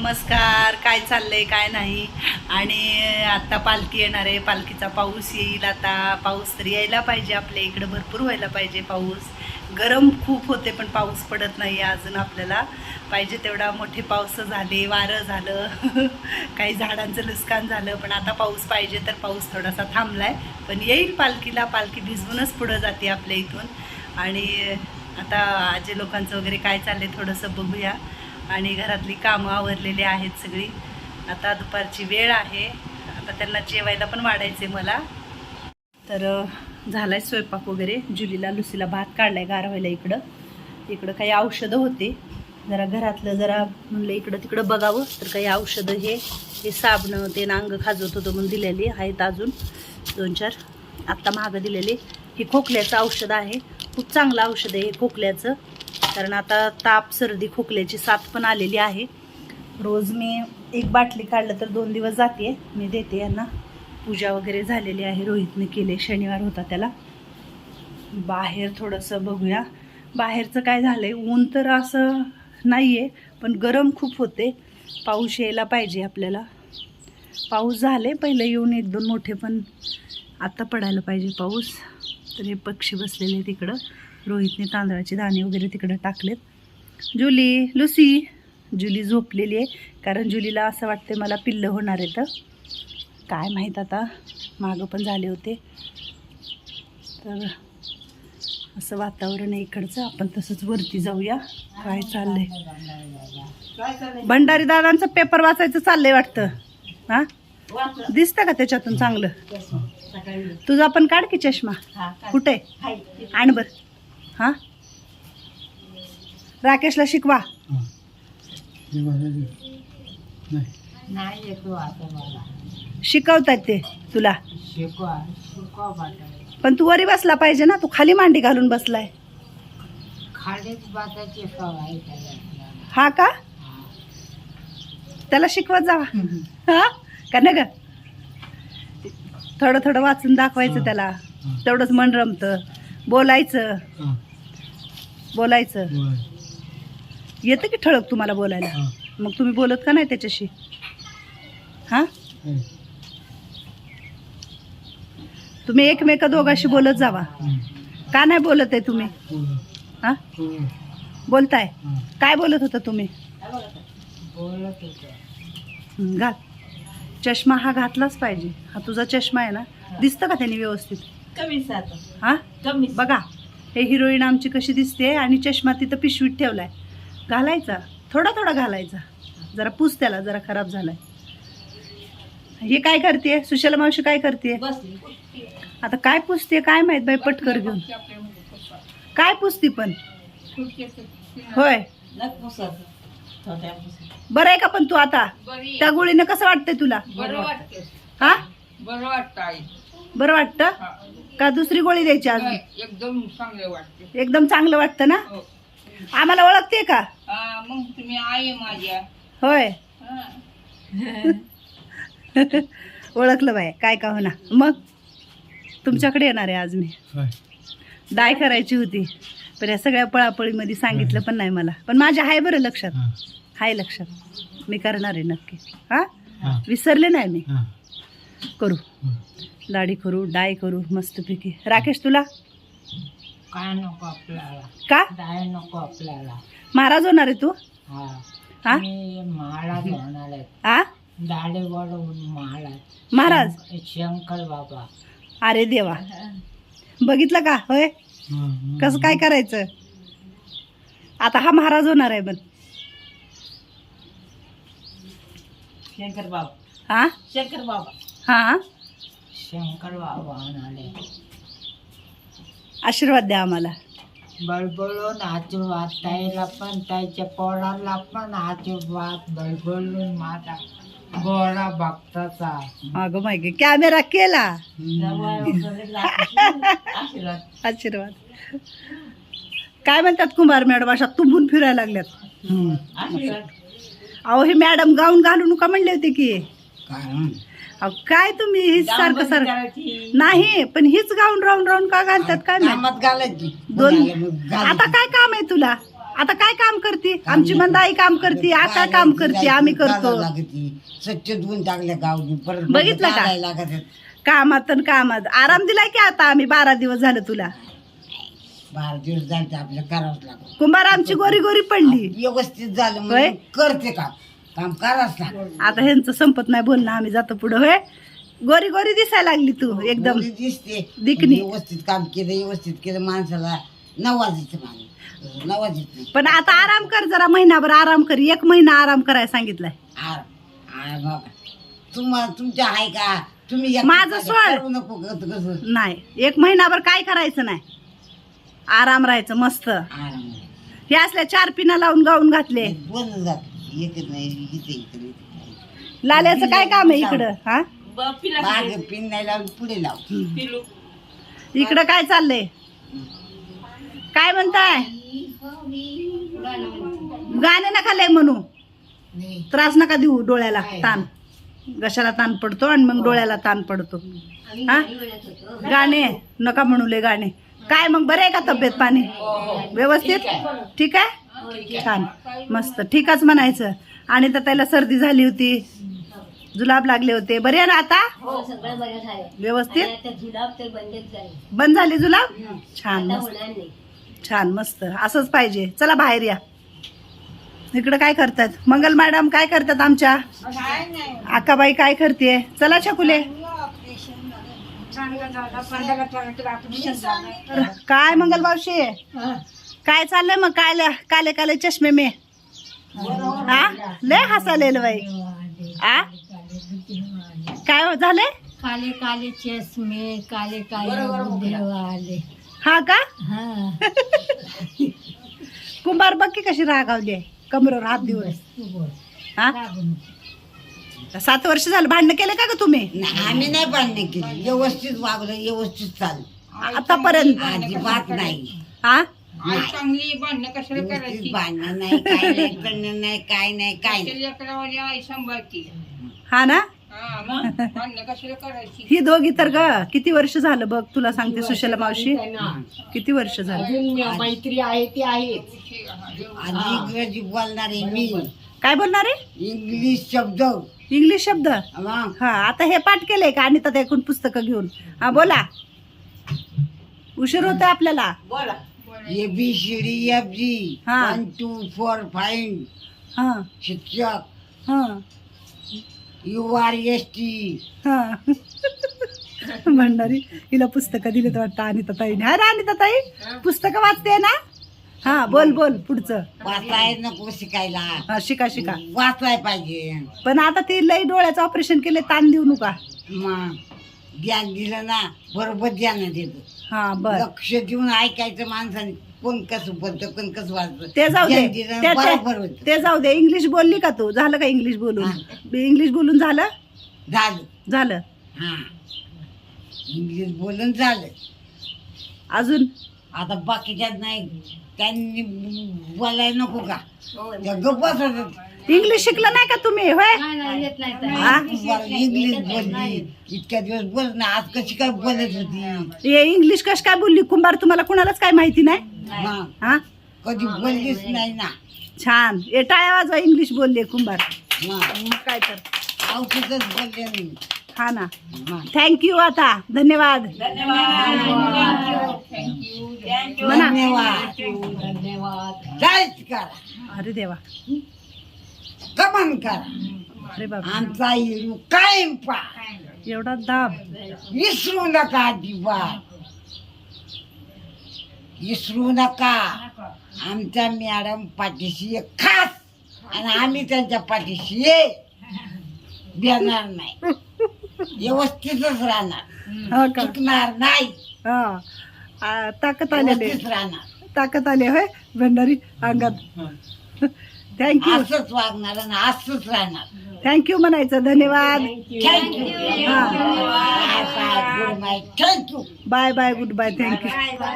नमस्कार काय चाललंय काय नाही? आणि आता पालखी येणार आहे. पालखीचा पाऊस येईल आता. पाऊस तर यायला पाहिजे आपल्या इकडं. भरपूर व्हायला पाहिजे पाऊस. गरम खूप होते पण पाऊस पडत नाही अजून आपल्याला. पाहिजे तेवढा मोठे पाऊस झाले वारं झालं. काही झाडांचं नुकसान झालं पण आता पाऊस पाहिजे तर पाऊस थोडासा थांबलाय. पण येईल पालखीला. पालखी भिजवूनच पुढं जाते आपल्या इथून. आणि आता आजी लोकांचं वगैरे काय चाललं आहे थोडंसं बघूया. आणि घरातली कामं आवरलेली आहेत सगळी. आता दुपारची वेळ आहे. आता त्यांना जेवायला पण वाढायचे मला. तर झाला झालाय स्वयंपाक वगैरे. जुलीला लुसीला भात काढलाय गारवायला इकडं. इकडं काही औषधं होते. जरा घरातलं जरा म्हणलं इकडं तिकडं बघावं. तर काही औषधं हे हे साबणं ते नांग खाजवत होतं म्हणून दिलेली आहेत अजून. दोन चार. आत्ता महागं दिलेले. हे खोकल्याचं औषध आहे. खूप चांगलं औषध आहे हे खोकल्याचं. कारण आता ताप सर्दी खोकल्याची साथ पण आलेली आहे. रोज मी एक बाटली काढलं तर दोन दिवस जाते. मी देते यांना. पूजा वगैरे झालेली आहे. रोहितने केले. शनिवार होता त्याला. बाहेर थोडंसं बघूया. बाहेरचं काय झालं आहे ऊन तर असं नाही आहे पण गरम खूप होते. पाऊस यायला पाहिजे आपल्याला. पाऊस झाले पहिलं येऊन एक दोन मोठे पण आत्ता पडायला पाहिजे पाऊस. तर हे पक्षी बसलेले तिकडं रोहितने तांदळाचे दाणे वगैरे तिकडं टाकलेत. जुली लुसी जुली झोपलेली आहे. कारण जुलीला असं वाटते मला पिल्लं होणार आहे तर काय माहीत आता मागं पण झाले होते. तर असं वातावरण आहे इकडचं. आपण तसंच वरती जाऊया. काय चाललंय? भंडारी दादांचं पेपर वाचायचं चाललंय वाटतं. हा? दिसतं का त्याच्यातून चांगलं? तुझा पण काढ की चष्मा. कुठे? आण बर. हा? राकेशला शिकवा. नाही येतो आता मला. शिकवतात ते तुला. शिकवा शिकवा पाठावे पण तू वरी बसला पाहिजे ना तू खाली मांडी घालून बसलाय. खालीच बाताची सवय त्याला हा का? त्याला शिकवत जावा. हा? का नाही ग? थोडं थोडं वाचून दाखवायचं त्याला. तेवढंच मन रमतं. बोलायचं. बोलायचं. येतं की ठळक तुम्हाला बोलायला? मग तुम्ही बोलत का नाही त्याच्याशी? हा? तुम्ही एकमेका दोघाशी बोलत जावा. का नाही बोलत आहे तुम्ही? हा? बोलताय. काय बोलत होता तुम्ही? बोलत होतो. हं, घाल. चष्मा हा घातलाच पाहिजे. हा तुझा चष्मा आहे ना? दिसतं का त्याने व्यवस्थित? कमीच आता हा? कमीच. बघा. हे हिरोईन आमची कशी दिसते आणि चष्मा तिथं पिशवीत ठेवलाय. घालायचा. थोडा थोडा घालायचा. जरा पुस त्याला जरा खराब झालाय. हे काय करते सुशला मावशी काय करते आता काय पुसते काय माहीत बाई पटकर घेऊन. काय पुसती पण? होय. बरं आहे का पण तू आता? त्या गोळीनं कसं वाटतंय तुला? बरं वाटतं हा? बरं वाटतं आई. बरं वाटतं? का दुसरी गोळी द्यायची अजून एकदम चांगले वाटते. एकदम चांगलं वाटतं ना? हो. आम्हाला ओळखते का? हा, मग तुम्ही आई माझ्या. होय. हा. ओळखलं बाय काय का होना मग? तुमच्याकडे येणार आहे आज मी. डाय करायची होती. पण या सगळ्या पळापळीमध्ये सांगितलं पण नाही मला. पण माझ्या आहे बरं लक्षात. हाय लक्षात. मी करणार आहे नक्की. हा? विसरले नाही मी. करू. दाढी करू डाय करू मस्तपैकी. राकेश तुला? काय नको आपल्याला. का? काय नको आपल्याला. महाराज होणार आहे तू? हा. हा? मी दाढे वाढवून महाराज. शंकर बाबा. अरे देवा. बघितलं का? होय? कसं काय करायचं? आता हा महाराज होणार आहे पण शंकर बाबा. हा शंकर बाबा. हा. शंकर बाबा आले आशीर्वाद द्या आम्हाला. बळबळून आशीर्वाद ताईला पण ताईच्या पोराला पण आशीर्वाद बळबळून माझा गोळा भक्ताचा अगं माय गे कॅमेरा केला. आशीर्वाद. आशीर्वाद. काय म्हणतात कुंभार मॅडम अशा तुंबून फिरायला लागल्यात? आशीर्वाद. अहो हे मॅडम गाऊन घालू नका म्हणले होते की. अहो काय तुम्ही हीच सारखं सारखं? करायची. नाही पण हीच गाऊन राहून राहून का घालतात काय माहीत? कामात घालायची दोन आता काय काम आहे तुला? आता काय काम करते? आमची मंदाई काम करते आता काम करते आम्ही करतो. लागती. स्वच्छ धुवून टाकल्या गावनी परत बघितलं का? काढायला लागत आहेत. कामात आणि कामात. आराम दिलाय की आता आम्ही? बारा दिवस झालं तुला. बारा दिवस झाले आपल्याला करावंच लागत कुंभार आमची गोरी गोरी पडली. व्यवस्थित झालं होय? म्हणून करते काम. काम लागत आता ह्यांचं संपत नाही बोलणं आम्ही जातो पुढं होय? गोरी गोरी दिसायला लागली तू एकदम. मुली दिसते. दिकनी. व्यवस्थित काम केलं व्यवस्थित केलं माणसाला नवाजीचं माणूस नवाजीत नाही पण आता आराम कर जरा महिनाभर आराम कर. एक महिना आराम करायला सांगितलाय. आर आर बाबा. तुम्हाला तुमच्या आहे का? तुम्ही माझं सोड. करू नको नाही एक महिनाभर काय करायचं नाही. आराम राहायचं मस्त. आराम. हे असल्या चार पिना लावून गाऊन घातले. बंद जात येत नाही इथे इकडे. इथे. लाल्याचं काय काम आहे इकडं? हा? मागे पिन नाही लावून पुढे लाव. इकडं काय चाललंय? काय म्हणताय? गाणे नका लय म्हणू. त्रास नका देऊ डोळ्याला ताण. घशाला ताण पडतो आणि मग डोळ्याला ताण पडतो. हा? गाणे नका म्हणू लय गाणे. काय मग बरे आहे का तब्येत पाणी? व्यवस्थित? ठीक आहे? छान. मस्त. ठीकच म्हणायचं. आणि तर त्याला सर्दी झाली होती. जुलाब लागले होते. बरे आहे ना आता? हो झालं. व्यवस्थित? बंद झाली जुलाब? छान छान मस्त. असंच पाहिजे. चला बाहेर या. इकडं काय करतात? मंगल मॅडम काय करतात आमच्या? अक्काबाई काय करते चला छकुले. काय मंगल मावशी? काय चाललंय मग? काले काले काले चष्मे मे? हा लय हसालेल बाई. आ? काय हो झाले? काले काले चष्मे काले काले हा का? हा. कुंभार बघ की कशी रागावली आहे. कमरेवर हात दिवस हा? सात वर्ष झालं. भांडण केले का ग तुम्ही? नाही, आम्ही नाही बांधणे केली. व्यवस्थित वागलं व्यवस्थित चाललं. आतापर्यंत. अजिबात नाही. हा चांगली भांडणं कशाला करायची? बांधणं नाही काय नाही काय नाही काय नाही. लेकरावाली आई सांभाळती? हा ना? हा मग? भांडणं कशाला करायची? ही दोघी तर ग किती वर्ष झालं बघ तुला सांगते सुशला मावशी. किती वर्ष झालं? अजून मैत्री आहे ती आहे आणि इंग्रजी बोलणारे मी. काय बोलणार आहे? इंग्लिश शब्द. इंग्लिश शब्द? मग हा आता हे पाठ केलंय का? आणि तर ऐकून पुस्तकं घेऊन. हा बोला. उशीर होतोय आपल्याला. A B C D F G. हा. वन टू फोर हा. शिक्षक. हा. यू आर एस टी हा. भंडारी हिला पुस्तकं दिली तर वाटतं अनिता ताईने. हा ना अनिता ताई पुस्तकं वाचते ना? हा बोल बोल पुढचं. वाचाय नको शिकायला. हा शिका शिका. वाचाय पाहिजे. पण आता ती लई डोळ्याचं ऑपरेशन केले ताण देऊ नका. मग ज्ञान दिलं ना बरोबर ज्ञान देतो. हा बर. लक्ष देऊन ऐकायचं माणसाने. कोण कसं बोलतं कोण कसं वाचतं. ते जाऊ दे. बरोबर होतं. ते जाऊ दे. इंग्लिश बोलली का तू? झालं का इंग्लिश बोलून? इंग्लिश बोलून झालं? झालं. झालं. हा. इंग्लिश बोलून झालं. अजून? आता बाकीच्यात नाही. त्यांनी बोलायला नको का? त्या गप्प बसत इंग्लिश शिकलं नाही का तुम्ही? होय? येत नाही तर. हा? इंग्लिश बोलली. इतक्या दिवस बोल ना आज कशी काय बोलत होती? हे इंग्लिश कश काय बोलली? कुंभार तुम्हाला कुणालाच काय माहिती नाही? हा. कधी बोललीच नाही. ना. छान. ए टाळ्या वाजवा इंग्लिश बोलले कुंभार. मग काय तर. औषधच बोलले नाही हा ना थँक्यू आता. धन्यवाद. धन्यवाद धन्यवाद जायच करा अरे देवा. कमन करा अरे बाबा आमचा हिरू कायम पा एवढा दाब. विसरू नका अजिबात विसरू नका. आमच्या मॅडम पाठीशी एक खास आणि आम्ही त्यांच्या पाठीशी ये देणार नाही. व्यवस्थितच राहणार. हा का? चुकणार नाही. हा. आ, ताकद आलेले व्यवस्थित राहणार. ताकद आले होय? भंडारी अंगात. थँक्यू असंच वागणार आणि असंच राहणार. थँक्यू म्हणायचं. धन्यवाद. थँक्यू हा thank you bye bye good bye thank you